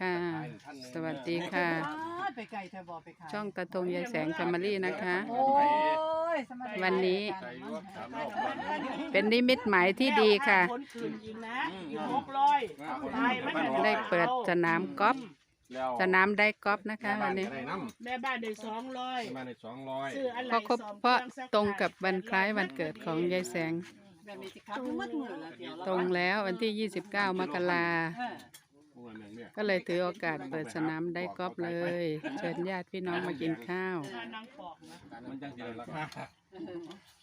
ค่ะ สวัสดีค่ะ ไปไกลเธอบอกไปขายช่องตะทงยายแสงแฟมิลี่นะคะ โอ้ยสมัยวันนี้ใส่อยวสามรอบวัน เป็นนิมิตหมายที่ดีค่ะ คนคืนอีกนะอีกหกร้อยตายมันได้เปิดสนามกอล์ฟแล้วสนามได้กอล์ฟนะคะแม่วับ้านนนี้ก็ได้น้แม่บ้านได้สองร้อยำมาในสองร้อยซื้ออะไรเพราะครบเพราะตรงกับวันคล้ายวันเกิดของยายแสง แบบนี้สิครับมัดมือแล้วเดี๋ยวตรงแล้ววันที่ 29 มกราเออโอ้ยแม่งเนี่ย ก็เลยถือโอกาสเปิดสนามได้กอล์ฟเลย เชิญญาติพี่น้องมากินข้าวถ้านางปอกนะมันจังสิได้ราคา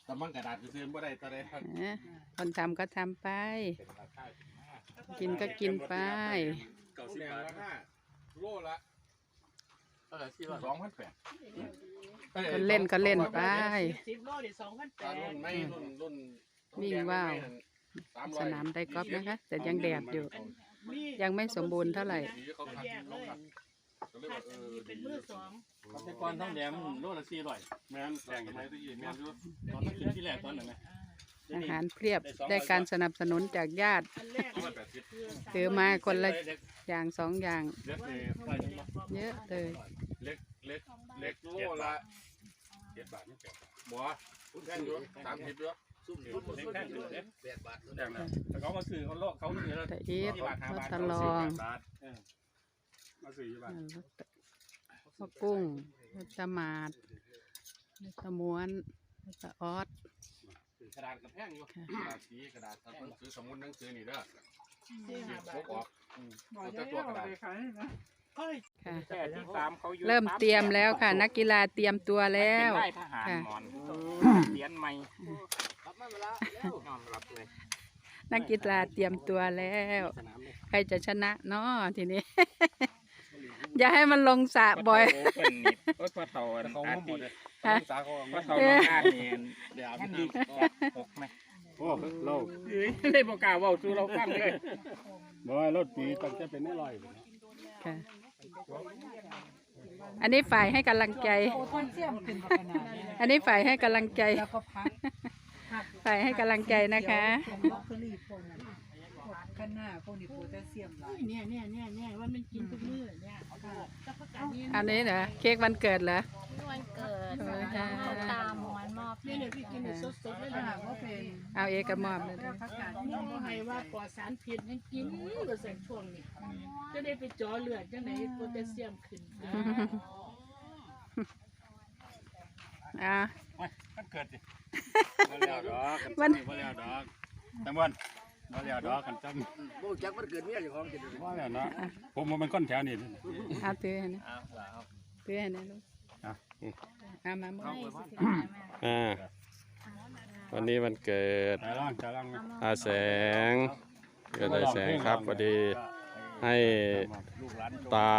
แต่มันกระดาษซื้อๆบ่ได้ตะได้ครับเอ๊ะคนทำก็ทำไป กินก็กินไปเก้าสิบบาทราคาโลละเท่าไหร่สี่ร้อยสองพันแปดคนเล่นก็เล่นไปสิบโลได้สองพันแปอ่าดรุ่นไม่รุ่นรุ่นวิ่งว่าวสนามได้กอล์ฟนะคะ แต่ยังแดดอยู่ ยังไม่สมบูรณ์เท่าไหร่เขาขัดเขาขัดก็เลยถ้าว่าเอจะอมีเป็นมือสองแต่ก่อนท้องแดงมันโลละสี่ร้อยแม่นแข่งกันไหมตะกี้แม่นอยู่ตอนนั้นขึ้นที่แรกตอนนั้นไหมอาหารเพียบได้การสนับสนุนจากญาติ อันแรกร้อยแปดสิบคือถือมาคนละ อย่างสองอย่าง เล็กเลยเยอะเลย เล็กเล็กเล็กโลละเจ็ดบาทนี่แปดบาทบัวคุณแข่งอยู่สามสิบด้วย ซุ่มซุ่มซุ่มแท่งอยู่เนี่ยแปดบาทแท่งนะแต่เขามาซื้อเขาโลกเขาซื้อแล้วแต่อีทวัตลองมาซื้ออยู่บ้านวัตกุ้งวัตมาดวัตม้วนวัตออสกระดาษกระแพงอยู่กระดาษสีกระดาษหนังสือสมุดหนังสือนี่เด้อสี่ห้าพบาทกออกเอาแต่ตัวกระดาษเฮ้ย ค่ะแต่ที่สามเขาอยู่เริ่มเตรียมแล้วค่ะ นักกีฬาเตรียมตัวแล้วได้ทหารค่ะมอนเรียนใหม่นอนรับเลยนักกีฬาเตรียมตัวแล้ว ใครจะชนะเนาะทีนี้ อย่าให้มันลงสระบ่อย เพิ่นนี่รถพระเถาอันเขาอาหมทิดเลยฮะสาเขาพระเถาน้องอาเนียนเดี๋ยวมันพี่ดีน้ำหกไหมโอ้โลกเอ้ยเลยบอกกล่าวเว่าสู่เราฟังเลยบ่ว่ารถปีต้องจะเป็นไม่ลอย ค่ะ อันนี้ฝ่ายให้กำลังใจ โอ้ท่อนเสียมขึ้นมาขนาดนี้อันนี้ฝ่ายให้กำลังใจ แล้วก็พักฝ่ายให้กำลังใจนะคะตรงบล็อกโคลีพวกนั้นข้างหน้าพวกนี้โพแทสเซียมหลายเนี่ยเนี่ยเนี่ยเนี่ยว่ามันกินทุกมื้อเนี่ยก็ประกาศนี่อันนี้เหรอเค้กวันเกิดเหรอ วันเกิดเออค่ะเขาตามหมอนมอบนี่เนี่ยพี่กินสดๆเลยถ้านะหากว่าเป็นเอาเอกมอบเลยพักการนี่บ่ให้ว่าปลอดสารพิษให้กินก็ใส่ช่วงนี้จะได้ไปจ่อเลือดจังไหนโพแทสเซียมขึ้นอ่ามันเกิดดิมาแล้วดอกกันมาแล้วดอกตำบลมาแล้วดอกกันจำบ่จักมันเกิดเมียเจ้าของจะได้ว่าแล้วเนาะผมมันเป็นคนแถวนี้เอาตื้อให้นะอ้าวแล้วตื้อให้นะลูก อะเอามาหมดอ่าวันนี้วันเกิดจะล่างจะล่างอาแสง เกิดอาแสงครับพอดี ให้ตา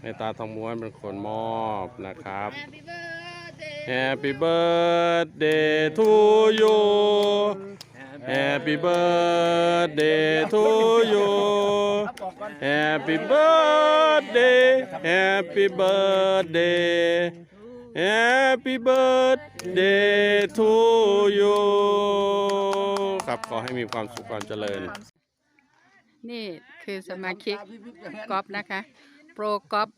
ให้ตาทองม้วนเป็นคนมอบนะครับ Happy birthday to you Happy birthday to you Happy birthday Happy birthday Happy birthday to you ครับขอให้มีความสุขความเจริญ นี่คือสมาชิกกอล์ฟนะคะ โปรกอล์ฟ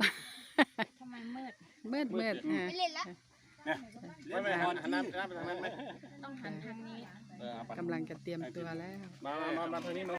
ทำไมมืดมืดมืดๆฮะไม่เล่นละไม่ไม่หันหันหน้าหันหน้าไปทางนั้นไหมต้องหันทางนี้ กำลังจะเตรียมตัวแล้ว มามามามาทางนี้มา